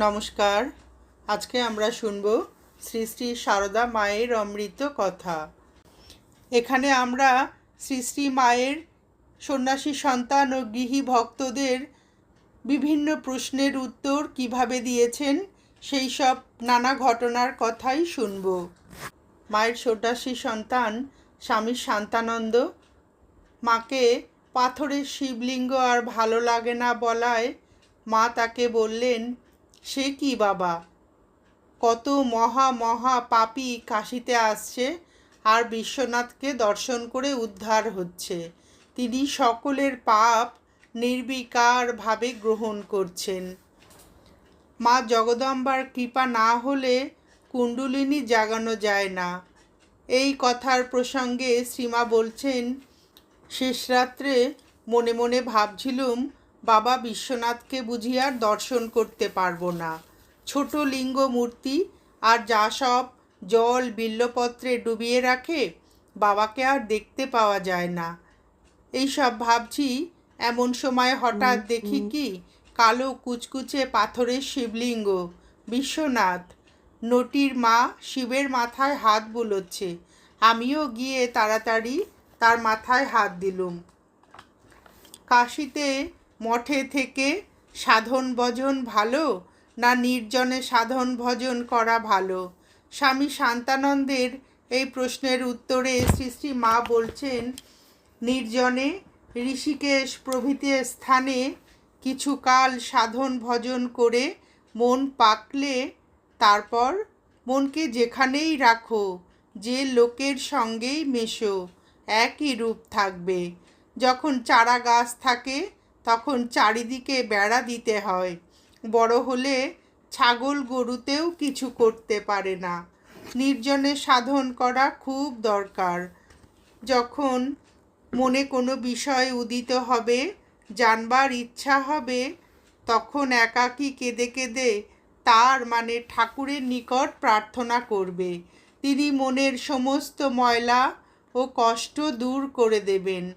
নমস্কার। আজকে আমরা শুনব শ্রী শ্রী সারদা মায়ের অমৃত কথা। এখানে আমরা শ্রী শ্রী মায়ের সন্ন্যাসী সন্তান ও গৃহী ভক্তদের বিভিন্ন প্রশ্নের উত্তর কীভাবে দিয়েছেন, সেই সব নানা ঘটনার কথাই শুনব। মায়ের সন্ন্যাসী সন্তান স্বামী শান্তানন্দ, মাকে পাথরের শিবলিঙ্গ আর ভালো লাগে না বলায় মা তাকে বললেন সে কি বাবা? কত মহা মহা পাপী কাশিতে আসছে আর বিশ্বনাথকে দর্শন করে উদ্ধার হচ্ছে। তিনি সকলের পাপ নির্বিকারভাবে গ্রহণ করছেন। মা জগদম্বার কৃপা না হলে কুণ্ডলিনী জাগানো যায় না। এই কথার প্রসঙ্গে শ্রীমা বলছেন শেষ রাত্রে মনে মনে ভাবছিলুম বাবা বিশ্বনাথকে বুঝি আর দর্শন করতে পারব না। ছোট লিঙ্গ মূর্তি আর যা সব জল বিল্লপত্রে ডুবিয়ে রাখে বাবাকে আর দেখতে পাওয়া যায় না। এই সব ভাবছি এমন সময় হঠাৎ দেখি কি কালো কুচকুচে পাথরের শিবলিঙ্গ। বিশ্বনাথ নটির মা শিবের মাথায় হাত বুলোচ্ছে। আমিও গিয়ে তাড়াতাড়ি তার মাথায় হাত দিলুম। কাশিতে মঠে থেকে সাধন ভজন ভালো না নির্জনে সাধন ভজন করা ভালো? স্বামী শান্তানন্দের এই প্রশ্নের উত্তরে শ্রী শ্রী মা বলছেন, নির্জনে ঋষিকেশ প্রভৃতি স্থানে কিছুকাল সাধন ভজন করে মন পাকলে তারপর মনকে যেখানেই রাখো, যে লোকের সঙ্গেই মেশো, একই রূপ থাকবে। যখন চারা গাছ থাকে তখন চারিদিকে বেড়া দিতে হয়। বড় হলে ছাগল গরুতেও কিছু করতে পারে না। নির্জনে সাধন করা খুব দরকার। যখন মনে কোনো বিষয় উদিত হবে, জানবার ইচ্ছা হবে, তখন একাকী কেঁদে কেঁদে তার মানে ঠাকুরের নিকট প্রার্থনা করবে। তিনি মনের সমস্ত ময়লা ও কষ্ট দূর করে দেবেন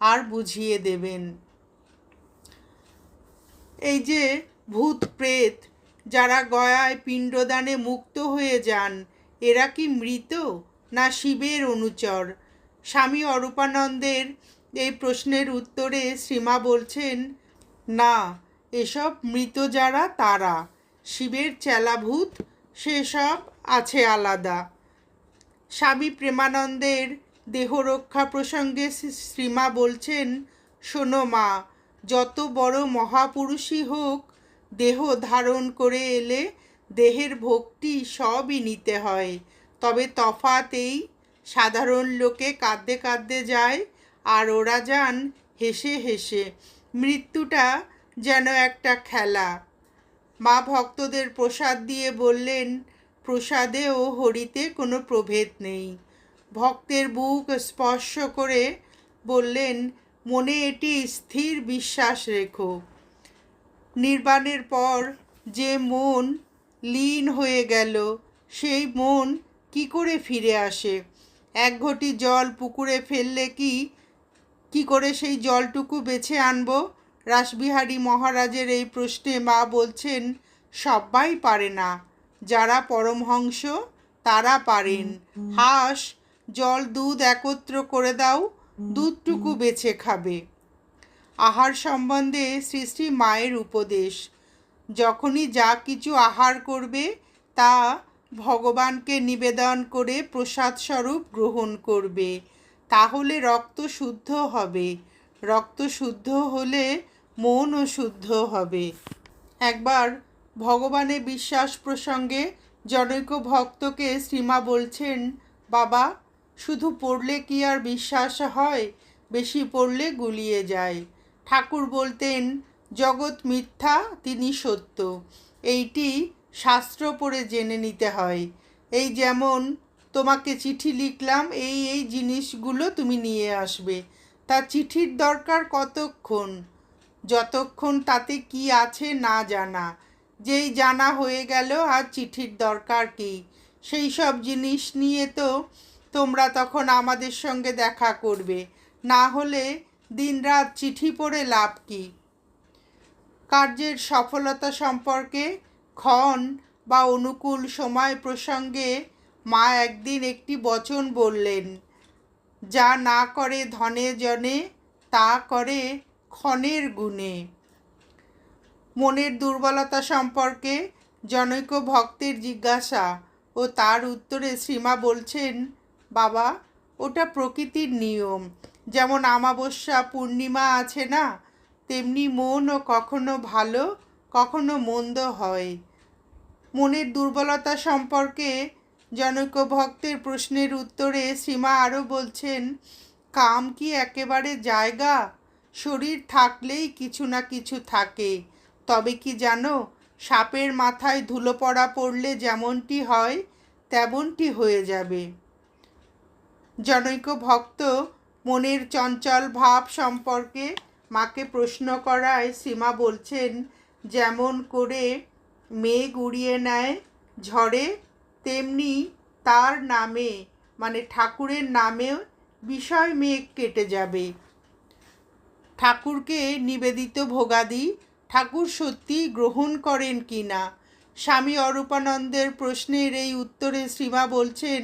আর বুঝিয়ে দেবেন। এই যে ভূত প্রেত, যারা গয়ায় পিণ্ডদানে মুক্ত হয়ে যান, এরা কি মৃত না শিবের অনুচর? স্বামী অরূপানন্দের এই প্রশ্নের উত্তরে শ্রীমা বলছেন, না, এসব মৃত যারা তারা, শিবের চেলাভূত সেসব আছে আলাদা। স্বামী প্রেমানন্দের দেহরক্ষা প্রসঙ্গে শ্রীমা বলছেন, শোনো মা যত বড় মহাপুরুষই হোক, দেহ ধারণ করে এলে দেহের ভক্তি সবই নিতে হয়। তবে তফাৎ এই, সাধারণ লোকে কাঁদতে কাঁদতে যায়, আর ওরা যান হেসে হেসে। মৃত্যুটা যেন একটা খেলা। মা ভক্তদের প্রসাদ দিয়ে বললেন প্রসাদে ও হরিতে কোনো প্রভেদ নেই। ভক্তের বুক স্পর্শ করে বললেন মনে এটি স্থির বিশ্বাস রেখো। নির্বাণের পর যে মন লীন হয়ে গেল সেই মন কি করে ফিরে আসে? এক ঘটি জল পুকুরে ফেললে কি কি করে সেই জলটুকু বেছে আনব? রাসবিহারী মহারাজের এই প্রশ্নে মা বলছেন সবাই পারে না। যারা পরমহংস তারা পারেন। হাঁস জল দুধ একত্র করে দাও দুধটুকু বেছে খাবে। আহার সম্বন্ধে শ্রী শ্রী মায়ের উপদেশ। যখনই যা কিছু আহার করবে তা ভগবানকে নিবেদন করে প্রসাদ স্বরূপ গ্রহণ করবে। তাহলে রক্ত শুদ্ধ হবে। রক্ত শুদ্ধ হলে মনও শুদ্ধ হবে। একবার ভগবানে বিশ্বাস প্রসঙ্গে জনৈক ভক্তকে শ্রীমা বলছেন বাবা শুধু পড়লে কি আর বিশ্বাস হয়? বেশি পড়লে গুলিয়ে যায়। ঠাকুর বলতেন, জগৎ মিথ্যা, তিনি সত্য। এইটি শাস্ত্র পড়ে জেনে নিতে হয়। এই যেমন তোমাকে চিঠি লিখলাম, এই এই জিনিসগুলো তুমি নিয়ে আসবে। তা চিঠির দরকার কতক্ষণ? যতক্ষণ তাতে কি আছে না জানা। যেই জানা হয়ে গেল, আর চিঠির দরকার কি? সেই সব জিনিস নিয়ে তো তোমরা তখন আমাদের সঙ্গে দেখা করবে। না হলে দিনরাত চিঠি পড়ে লাভ কী? কার্যের সফলতা সম্পর্কে ক্ষণ বা অনুকূল সময় প্রসঙ্গে মা একদিন একটি বচন বললেন, যা না করে ধনে জনে, তা করে ক্ষণের গুণে। মনের দুর্বলতা সম্পর্কে জনৈক ভক্তের জিজ্ঞাসা ও তার উত্তরে শ্রীমা বলছেন বাবা, ওটা প্রকৃতির নিয়ম। যেমন আমাবস্যা, পূর্ণিমা আছে না, তেমনি মনও কখনো ভালো, কখনো মন্দ হয়। মনের দুর্বলতা সম্পর্কে জনৈক ভক্তের প্রশ্নের উত্তরে সীমা আরও বলছেন, কাম কি একেবারে জায়গা? শরীর থাকলেই কিছু না কিছু থাকে। তবে কি জানো, সাপের মাথায় ধুলো পড়া পড়লে যেমনটি হয়, তেমনটি হয়ে যাবে। জনৈক ভক্ত মনের চঞ্চল ভাব সম্পর্কে মাকে প্রশ্ন করায় সীমা বলছেন, যেমন করে মেঘ উড়িয়ে নেয় ঝড়ে, তেমনি তার নামে মানে ঠাকুরের নামেও বিষয় মেঘ কেটে যাবে। ঠাকুরকে নিবেদিত ভোগাদি, ঠাকুর সত্যি গ্রহণ করেন কি না স্বামী অরূপানন্দের প্রশ্নের এই উত্তরে শ্রীমা বলছেন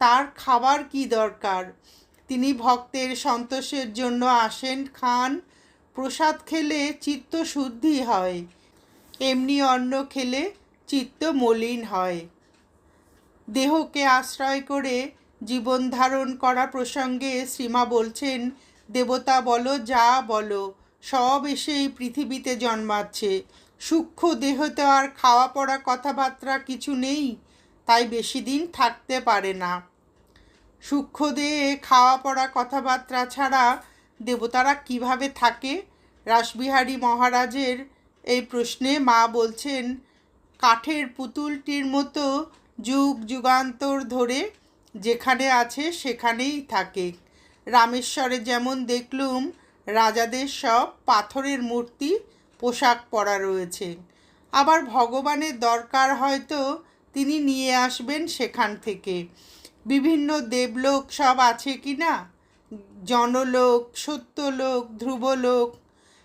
তার খাবার কি দরকার? তিনি ভক্তের সন্তোষের জন্য আসেন, খান, প্রসাদ খেলে চিত্ত শুদ্ধি হয়, এমনি অন্ন খেলে চিত্ত মলিন হয়। দেহকে আশ্রয় করে জীবন ধারণ করা প্রসঙ্গে শ্রীমা বলছেন, দেবতা বলো, যা বলো, সব এসে এই পৃথিবীতে জন্মাচ্ছে। সূক্ষ্ম দেহতে আর খাওয়া পড়া কথাবার্তা কিছু নেই, তাই বেশি দিন থাকতে পারে না। সূক্ষ্ম দেহে খাওয়া পড়া কথাবার্তা ছাড়া দেবতারা কীভাবে থাকে? রাসবিহারী মহারাজের এই প্রশ্নে মা বলছেন, কাঠের পুতুলটির মতো যুগ যুগান্তর ধরে যেখানে আছে সেখানেই থাকে। রামেশ্বরে যেমন দেখলুম, রাজাদের সব পাথরের মূর্তি পোশাক পরা রয়েছে। আবার ভগবানের দরকার হয়তো তিনি নিয়ে আসবেন সেখান থেকে। বিভিন্ন দেবলোক সব আছে কি না? জনলোক, সত্যলোক, ধ্রুবলোক।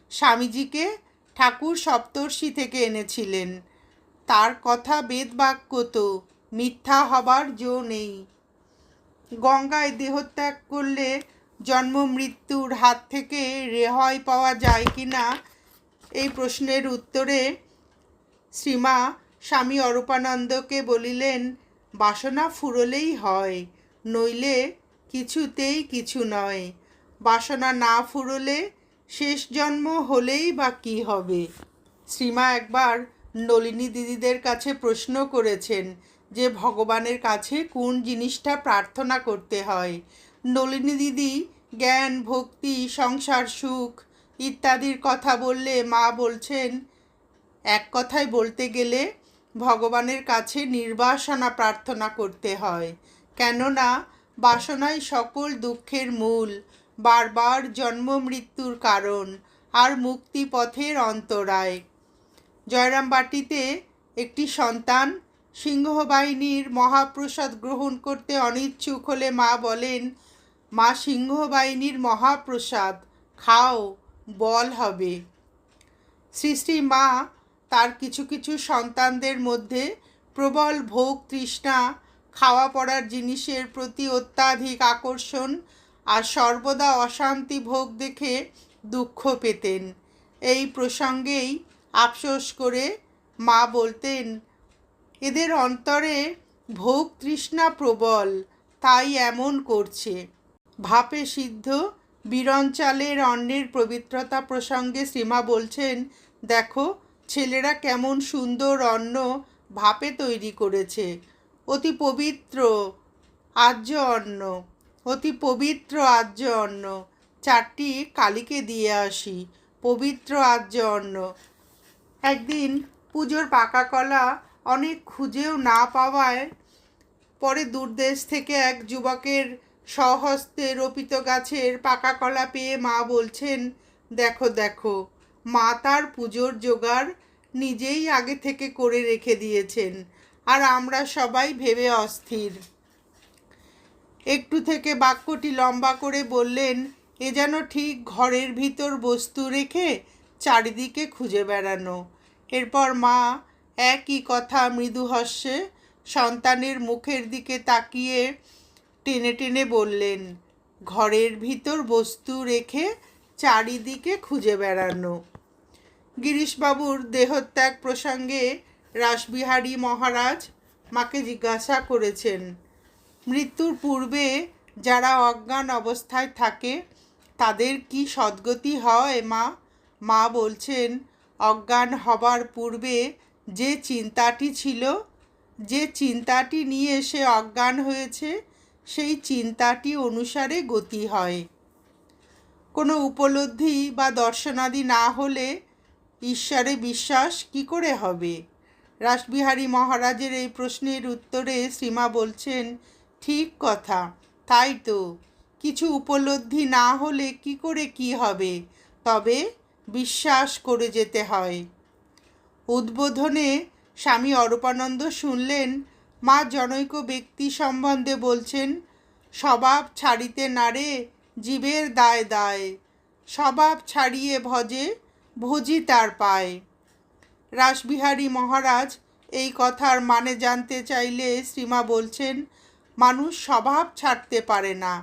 স্বামীজিকে ঠাকুর সপ্তর্ষি থেকে এনেছিলেন। তার কথা বেদবাক্য তো, মিথ্যা হবার জো নেই। গঙ্গায় দেহত্যাগ করলে জন্ম মৃত্যুর হাত থেকে রেহাই পাওয়া যায় কি না? এই প্রশ্নের উত্তরে শ্রীমা স্বামী অরূপানন্দকে বলিলেন বাসনা ফুরলেই হয়, নইলে কিছুতেই কিছু নয়। বাসনা না ফুরলে শেষ জন্ম হলেই বা কী হবে? শ্রীমা একবার নলিনী দিদিদের কাছে প্রশ্ন করেছেন যে ভগবানের কাছে কোন জিনিসটা প্রার্থনা করতে হয়? নলিনী দিদি জ্ঞান, ভক্তি, সংসার, সুখ ইত্যাদির কথা বললে মা বলছেন, এক কথায় বলতে গেলে ভগবানের কাছে নির্বাসনা প্রার্থনা করতে হয়। কেননা, বাসনাই সকল দুঃখের মূল, বারবার জন্ম মৃত্যুর কারণ আর মুক্তি পথের অন্তরায়। জয়রামবাটিতে একটি সন্তান সিংহবাহিনীর মহাপ্রসাদ গ্রহণ করতে অনিচ্ছুক হলে মা বলেন, মা সিংহবাহিনীর মহাপ্রসাদ, খাও, বল হবে। শ্রী মা তার কিছু কিছু সন্তানদের মধ্যে প্রবল ভোগ তৃষ্ণা, খাওয়া পড়ার জিনিসের প্রতি অত্যাধিক আকর্ষণ আর সর্বদা অশান্তি ভোগ দেখে দুঃখ পেতেন। এই প্রসঙ্গেই আফসোস করে মা বলতেন, এদের অন্তরে ভোগ তৃষ্ণা প্রবল, তাই এমন করছে। ভাপে সিদ্ধ বিরঞ্চালের অন্নের পবিত্রতা প্রসঙ্গে শ্রীমা বলছেন, দেখো ছেলেরা কেমন সুন্দর অন্ন ভাপে তৈরি করেছে। অতি পবিত্র আর্য অন্ন, অতি পবিত্র আর্য অন্ন। চারটি কালীকে দিয়ে আসি, পবিত্র আর্য অন্ন। একদিন পুজোর পাকা কলা অনেক খুঁজেও না পাওয়ায় পরে দূরদেশ থেকে এক যুবকের স্বহস্তে রোপিত গাছের পাকা কলা পেয়ে মা বলছেন, দেখো দেখো। মা তার পুজোর জোগাড় নিজেই আগে থেকে করে রেখে দিয়েছেন, আর আমরা সবাই ভেবে অস্থির। একটু থেকে বাক্যটি লম্বা করে বললেন, এ যেন ঠিক ঘরের ভিতর বস্তু রেখে চারিদিকে খুঁজে বেড়ানো। এরপর মা একই কথা মৃদু হাস্যে সন্তানের মুখের দিকে তাকিয়ে টেনে টেনে বললেন, ঘরের ভিতর বস্তু রেখে চারিদিকে খুঁজে বেড়ানো। গিরিশবাবুর দেহত্যাগ প্রসঙ্গে রাসবিহারী মহারাজ মাকে জিজ্ঞাসা করেছেন, মৃত্যুর পূর্বে যারা অজ্ঞান অবস্থায় থাকে, তাদের কি সদ্গতি হয়, মা? মা বলছেন, অজ্ঞান হবার পূর্বে যে চিন্তাটি ছিল, যে চিন্তাটি নিয়ে সে অজ্ঞান হয়েছে, সেই চিন্তাটি অনুসারে গতি হয়। কোনো উপলব্ধি বা দর্শনাদি না হলে ঈশ্বরে বিশ্বাস কি করে হবে? রাসবিহারী মহারাজের এই প্রশ্নের উত্তরে শ্রীমা বলছেন, ঠিক কথা, তাই তো। কিছু উপলব্ধি না হলে কি করে কি হবে? তবে বিশ্বাস করে যেতে হয়। উদ্বোধনে স্বামী অরূপানন্দ শুনলেন, মা জনৈক ব্যক্তি সম্বন্ধে বলছেন, স্বভাব ছাড়িতে নারে, জীবের দায় দায়। স্বভাব ছাড়িয়ে ভজে ভোজি তার পায়। রাসবিহারী মহারাজ এই কথার মানে জানতে চাইলে শ্রীমা বলছেন, মানুষ স্বভাব ছাড়তে পারে না।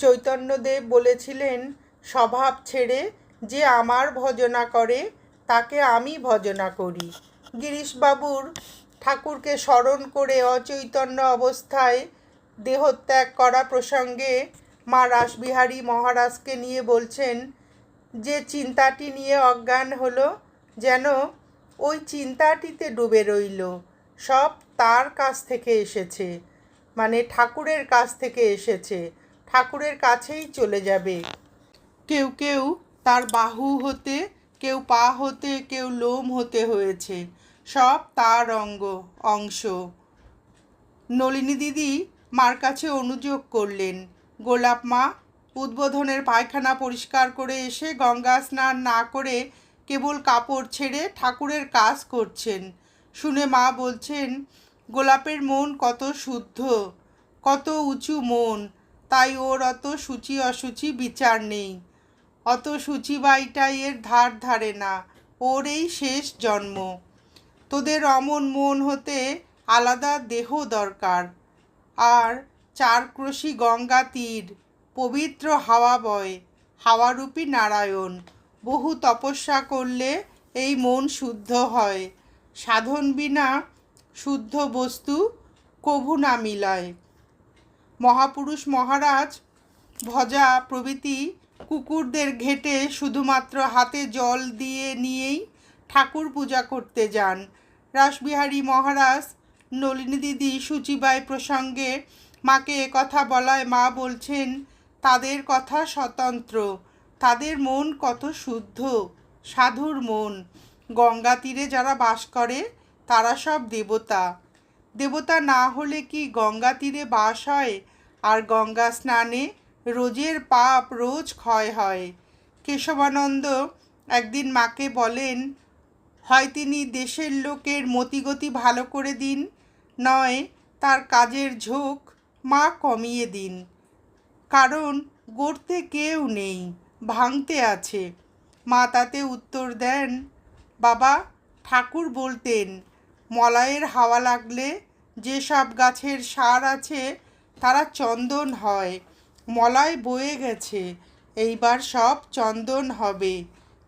চৈতন্যদেব বলেছিলেন, স্বভাব ছেড়ে যে আমার ভজনা করে, তাকে আমি ভজনা করি। গিরিশবাবুর ঠাকুরকে স্মরণ করে অচৈতন্য অবস্থায় দেহত্যাগ করা প্রসঙ্গে মা রাসবিহারী মহারাজকে নিয়ে বলছেন যে চিন্তাটি নিয়ে অজ্ঞান হলো, যেন ওই চিন্তাটিতে ডুবে রইল। সব তার কাছ থেকে এসেছে মানে ঠাকুরের কাছ থেকে এসেছে, ঠাকুরের কাছেই চলে যাবে। কেউ কেউ তার বাহু হতে, কেউ পা হতে, কেউ লোম হতে হয়েছে। সব তার অঙ্গ, অংশ। নলিনী দিদি মার কাছে অনুযোগ করলেন, গোলাপ মা উদ্বোধনের পায়খানা পরিষ্কার করে এসে গঙ্গা স্নান না করে কেবল কাপড় ছেড়ে ঠাকুরের কাজ করছেন। শুনে মা বলছেন, গোলাপের মন কত শুদ্ধ, কত উঁচু মন, তাই ওর অত সূচি অসুচি বিচার নেই। অত সূচিবাইটাই এর ধার ধারে না, ওর এই শেষ জন্ম। তোদের অমন মন হতে আলাদা দেহ দরকার। আর চারক্রোশী গঙ্গা তীর পবিত্র হাওয়া বয়, হাওয়ারূপী নারায়ণ, বহু তপস্যা করলে এই মন শুদ্ধ হয়। সাধন বিনা শুদ্ধ বস্তু কভু না মিলায়। মহাপুরুষ মহারাজ ভজা প্রভৃতি কুকুরদের ঘেটে শুধুমাত্র হাতে জল দিয়ে নিয়েই ঠাকুর পূজা করতে যান। রাসবিহারী মহারাজ নলিনী দিদি সুচিবাই প্রসঙ্গে মাকে কথা বলায় মা বলছেন তাদের কথা স্বতন্ত্র, তাদের মন কত শুদ্ধ, সাধুর মন। গঙ্গা তীরে যারা বাস করে, তারা সব দেবতা। দেবতা না হলে কি গঙ্গা তীরে বাস হয়? আর গঙ্গা স্নানে রোজের পাপ রোজ ক্ষয় হয়। কেশবানন্দ একদিন মাকে বলেন, হয় তিনি দেশের লোকের মতিগতি ভালো করে দিন, নয় তার কাজের ঝোঁক মা কমিয়ে দিন। কারণ গড়তে কেউ নেই, ভাঙতে আছে। মা তাতে উত্তর দেন, বাবা, ঠাকুর বলতেন মলয়ের হাওয়া লাগলে যেসব গাছের সার আছে তারা চন্দন হয়। মলয় বয়ে গেছে, এইবার সব চন্দন হবে,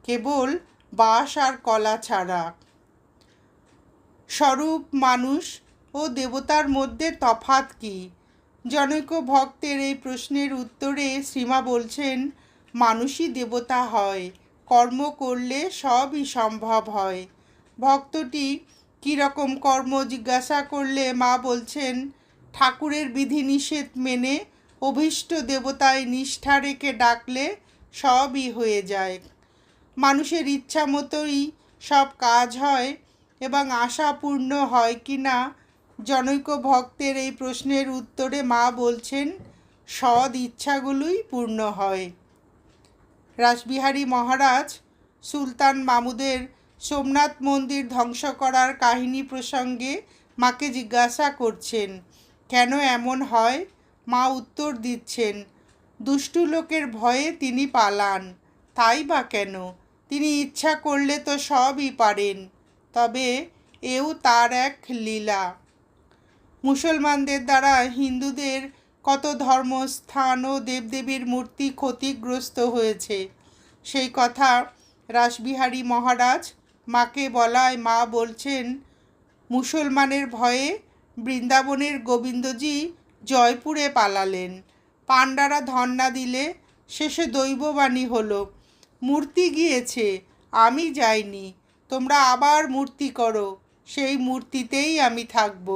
কেবল বাঁশ আর কলা ছাড়া। স্বরূপ মানুষ ও দেবতার মধ্যে তফাত কি? জনৈক ভক্তের এই প্রশ্নের উত্তরে শ্রীমা বলছেন, মানুষই দেবতা হয়, কর্ম করলে সবই সম্ভব হয়। ভক্তটি কীরকম কর্ম জিজ্ঞাসা করলে? মা বলছেন, ঠাকুরের বিধিনিষেধ মেনে অভীষ্ট দেবতায় নিষ্ঠা রেখে ডাকলে সবই হয়ে যায়। মানুষের ইচ্ছা মতোই সব কাজ হয় এবং আশা পূর্ণ হয় কি না জনৈক ভক্তের এই প্রশ্নের উত্তরে মা বলছেন, সৎ ইচ্ছাগুলোই পূর্ণ হয়। রাসবিহারী মহারাজ সুলতান মামুদের সোমনাথ মন্দির ধ্বংস করার কাহিনী প্রসঙ্গে মাকে জিজ্ঞাসা করছেন, কেন এমন হয়? মা উত্তর দিচ্ছেন, দুষ্টু লোকের ভয়ে তিনি পালান, তাই বা কেন? তিনি ইচ্ছা করলে তো সবই পারেন, তবে এও তার এক লীলা। মুসলমানদের দ্বারা হিন্দুদের কত ধর্মস্থান ও দেবদেবীর মূর্তি ক্ষতিগ্রস্ত হয়েছে? সেই কথা রাসবিহারী মহারাজ মাকে বলায় মা বলছেন, মুসলমানের ভয়ে বৃন্দাবনের গোবিন্দজি জয়পুরে পালালেন। পাণ্ডারা ধন্না দিলে শেষে দৈববাণী হলো, মূর্তি গিয়েছে, আমি যাইনি, তোমরা আবার মূর্তি করো, সেই মূর্তিতেই আমি থাকব।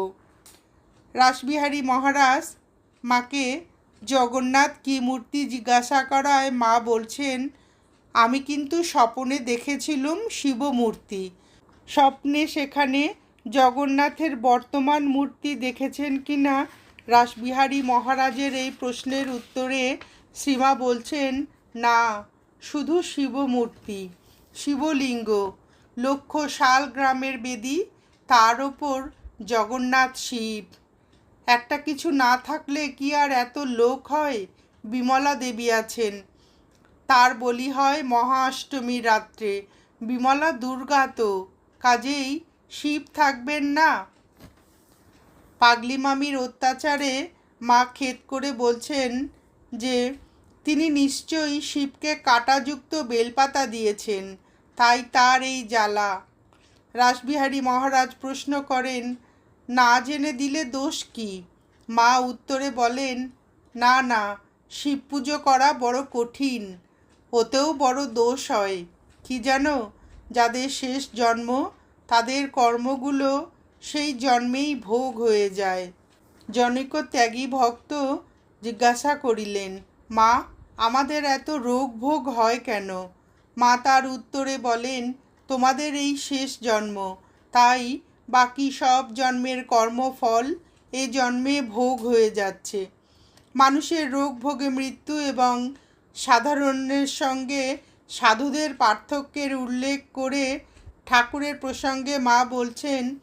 রাসবিহারী মহারাজ মাকে, জগন্নাথ কি মূর্তি জিজ্ঞাসা করায়? মা বলছেন, আমি কিন্তু স্বপনে দেখেছিলুম শিবমূর্তি স্বপ্নে সেখানে জগন্নাথের বর্তমান মূর্তি দেখেছেন কি না? রাসবিহারী মহারাজের এই প্রশ্নের উত্তরে শ্রীমা বলছেন, না, শুধু শিবমূর্তি শিবলিঙ্গ লক্ষ শাল গ্রামের বেদি, তার ওপর জগন্নাথ শিব। একটা কিছু না থাকলে কি আর এত লোক হয়? বিমলা দেবী আছেন। তার বলি হয় মহা অষ্টমীর রাত্রে। বিমলা দুর্গা তো, কাজেই শিব থাকবেন না। পাগলি মামির অত্যাচারে মা ক্ষেত করে বলছেন যে, তিনি নিশ্চয়ই শিবকে কাঁটাযুক্ত বেলপাতা দিয়েছেন। তাই তার এই জ্বালা। রাসবিহারী মহারাজ প্রশ্ন করেন না জেনে দিলে দোষ কি? মা উত্তরে বলেন, না না, শিব পুজো করা বড় কঠিন, ওতেও বড় দোষ হয়। কি জানো, যাদের শেষ জন্ম, তাদের কর্মগুলো সেই জন্মেই ভোগ হয়ে যায়। জনৈক ত্যাগী ভক্ত জিজ্ঞাসা করিলেন, মা, আমাদের এত রোগ ভোগ হয় কেন? মা তার উত্তরে বলেন, তোমাদের এই শেষ জন্ম, তাই বাকি সব জন্মের কর্মফল এ জন্মে ভোগ হয়ে যাচ্ছে। মানুষের রোগ ভোগে মৃত্যু এবং সাধারণের সঙ্গে সাধুদের পার্থক্যের উল্লেখ করে ঠাকুরের প্রসঙ্গে মা বলছেন,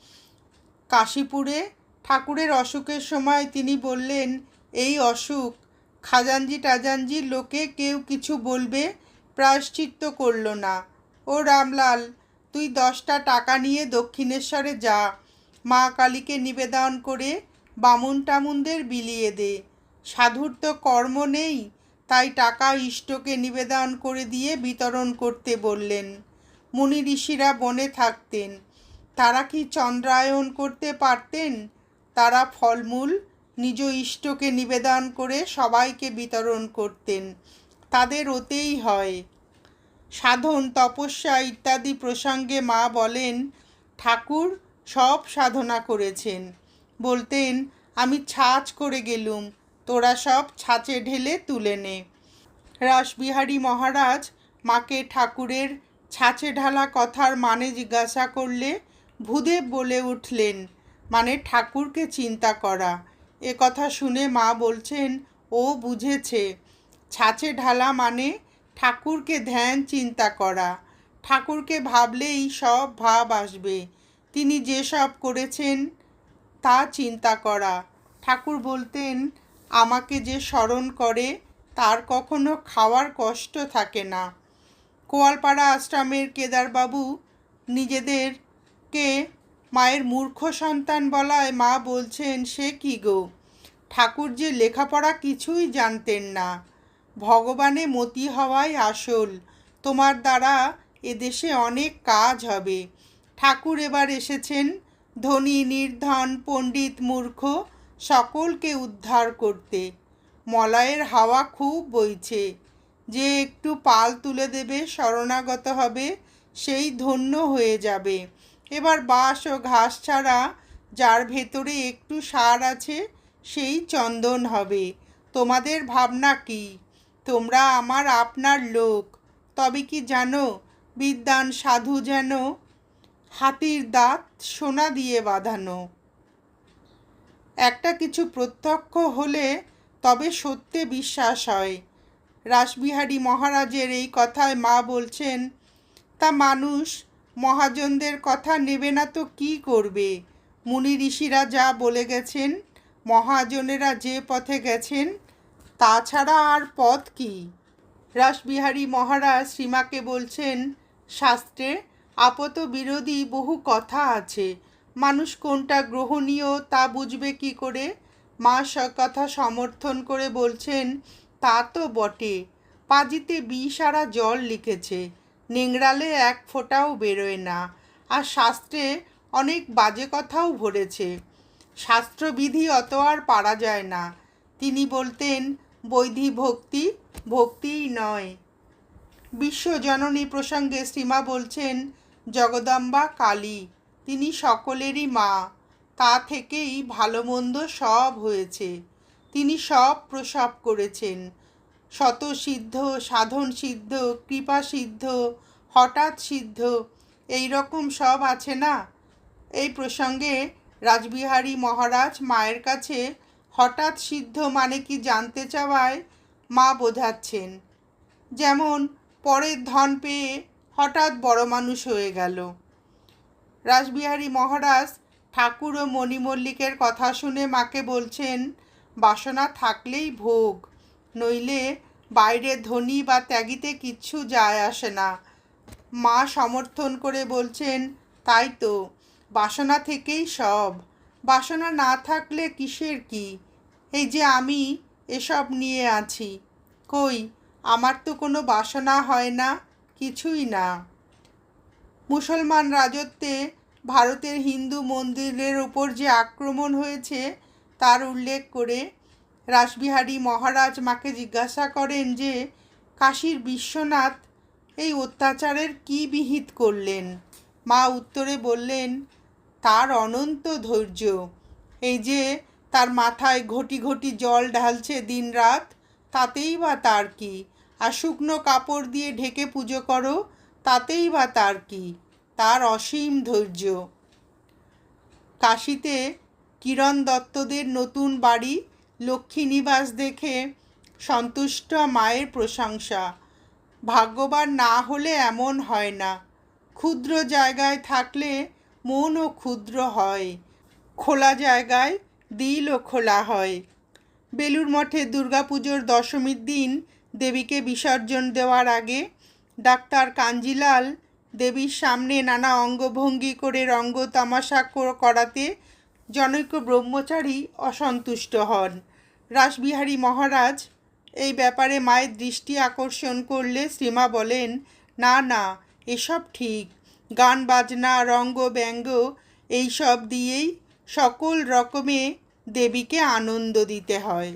কাশীপুরে ঠাকুরের অসুখের সময় তিনি বললেন, এই অসুখ খাজানজি টাজানজি লোকে কেউ কিছু বলবে, প্রায়শ্চিত্ত করল না। ও রামলাল তুই দশটা টাকা নিয়ে দক্ষিণেশ্বরে যা। মা কালীকে নিবেদন করে বামুন টামুনদের বিলিয়ে দে। সাধুর তো কর্ম নেই, তাই টাকা ইষ্টকে নিবেদন করে দিয়ে বিতরণ করতে বললেন। মুনি ঋষিরা বনে থাকতেন। তারা কি চন্দ্রায়ন করতে পারতেন? তারা ফলমূল, নিজ ইষ্টকে নিবেদন করে সবাইকে বিতরণ করতেন। তাদের ওতেই হয়। সাধন, তপস্যা ইত্যাদি প্রসঙ্গে মা বলেন, ঠাকুর সব সাধনা করেছেন। বলতেন, আমি ছাঁচ করে গেলুম, তোরা সব ছাঁচে ঢেলে তুলে নে। রাসবিহারী মহারাজ মাকে ঠাকুরের ছাঁচে ঢালা কথার মানে জিজ্ঞাসা করলে ভূদেব বলে উঠলেন মানে ঠাকুরকে চিন্তা করা। এ কথা শুনে মা বলছেন, ও বুঝেছে। ছাঁচে ঢালা মানে ঠাকুরকে ধ্যান চিন্তা করা। ঠাকুরকে ভাবলেই সব ভাব আসবে। তিনি যে সব করেছেন তা চিন্তা করা। ঠাকুর বলতেন, আমাকে যে স্মরণ করে, তার কখনো খাওয়ার কষ্ট থাকে না। কোয়ালপাড়া আশ্রমের কেদারবাবু নিজেদেরকে মায়ের মূর্খ সন্তান বলায় মা বলছেন, সে কি গো? ঠাকুর যে লেখাপড়া কিছুই জানতেন না। ভগবানে মতি হওয়াই আসল। তোমার দ্বারা এদেশে অনেক কাজ হবে। ঠাকুর এবার এসেছেন, ধনী, নির্ধন, পণ্ডিত, মূর্খ, সকলকে উদ্ধার করতে। মলয়ের হাওয়া খুব বইছে। যে একটু পাল তুলে দেবে, শরণাগত হবে, সেই ধন্য হয়ে যাবে। এবার বাঁশ ও ঘাস ছাড়া যার ভেতরে একটু সার আছে, সেই চন্দন হবে। তোমাদের ভাবনা কি? তোমরা আমার আপনার লোক। তবে কি জানো বিদ্যান সাধু যেন হাতির দাঁত সোনা দিয়ে বাঁধানো। একটা কিছু প্রত্যক্ষ হলে তবে সত্যে বিশ্বাস হয়। রাসবিহারী মহারাজের এই কথায় মা বলছেন, তা মানুষ মহাজনদের কথা নেবে না তো কী করবে? মুনি ঋষিরা যা বলে গেছেন, মহাজনেরা যে পথে গেছেন তাছাড়া আর পথ কি? রাসবিহারী মহারাজ শ্রীমাকে বলছেন, শাস্ত্রে আপত বিরোধী বহু কথা আছে। মানুষ কোনটা গ্রহণীয় তা বুঝবে কি করে? মা কথা সমর্থন করে বলছেন, তা তো বটে। পাজিতে বিষারা জল লিখেছে। নেংড়ালে এক ফোঁটাও বেরোয় না। আর শাস্ত্রে অনেক বাজে কথাও ভরেছে। শাস্ত্রবিধি অত আর পারা যায় না। তিনি বলতেন বৈধি ভক্তি, ভক্তিই নয়। বিশ্বজননী প্রসঙ্গে শ্রীমা বলছেন, জগদম্বা কালী, তিনি সকলেরই মা। তা থেকেই ভালো মন্দ সব হয়েছে। তিনি সব প্রসব করেছেন। শত সিদ্ধ, সাধন সিদ্ধ, কৃপা সিদ্ধ, হঠাৎ সিদ্ধ, এই রকম সব আছে না? এই প্রসঙ্গে রাজবিহারী মহারাজ মায়ের কাছে হঠাৎ সিদ্ধ মানে কি জানতে চাওয়ায় মা বোঝাচ্ছেন। যেমন, পরের ধন পেয়ে হঠাৎ বড় মানুষ হয়ে গেল। রাসবিহারী মহারাজ ঠাকুর ও মণিমল্লিকের কথা শুনে মাকে বলছেন, বাসনা থাকলেই ভোগ, নইলে বাইরে ধনী বা ত্যাগিতে কিচ্ছু যায় আসে না। মা সমর্থন করে বলছেন, তাই তো, বাসনা থেকেই সব। বাসনা না থাকলে কিসের কি? এই যে আমি এসব নিয়ে আছি। কই, আমার তো কোনো বাসনা হয় না, কিছুই না। মুসলমান রাজত্বে ভারতের হিন্দু মন্দিরের ওপর যে আক্রমণ হয়েছে, তার উল্লেখ করে রাসবিহারী মহারাজ মাকে জিজ্ঞাসা করেন যে, কাশীর বিশ্বনাথ, এই অত্যাচারের কী বিহিত করলেন? মা উত্তরে বললেন তার অনন্ত ধৈর্য। এই যে তার মাথায় ঘটি ঘটি জল ঢালছে দিনরাত তাতেই বা তার কি? আর শুকনো কাপড় দিয়ে ঢেকে পুজো করো, তাতেই বা তার কি? তার অসীম ধৈর্য। কাশিতে কিরণ দত্তদের নতুন বাড়ি, লক্ষ্মীনিবাস দেখে সন্তুষ্ট মায়ের প্রশংসা। ভাগ্যবান না হলে এমন হয় না। ক্ষুদ্র জায়গায় থাকলে মনও ক্ষুদ্র হয়। খোলা জায়গায় দিলও খোলা হয়। বেলুর মঠে দুর্গাপুজোর দশমীর দিন দেবীকে বিসর্জন দেওয়ার আগে ডাক্তার কাঞ্জিলাল দেবীর সামনে নানা অঙ্গভঙ্গি করে রঙ্গ তামাশা করাতে জনৈক ব্রহ্মচারী অসন্তুষ্ট হন। রাসবিহারী মহারাজ এই ব্যাপারে মায়ের দৃষ্টি আকর্ষণ করলে শ্রীমা বলেন, না না, এসব ঠিক। গান বাজনা রঙ্গ ব্যঙ্গ এইসব দিয়েই সকল রকমে দেবীকে আনন্দ দিতে হয়।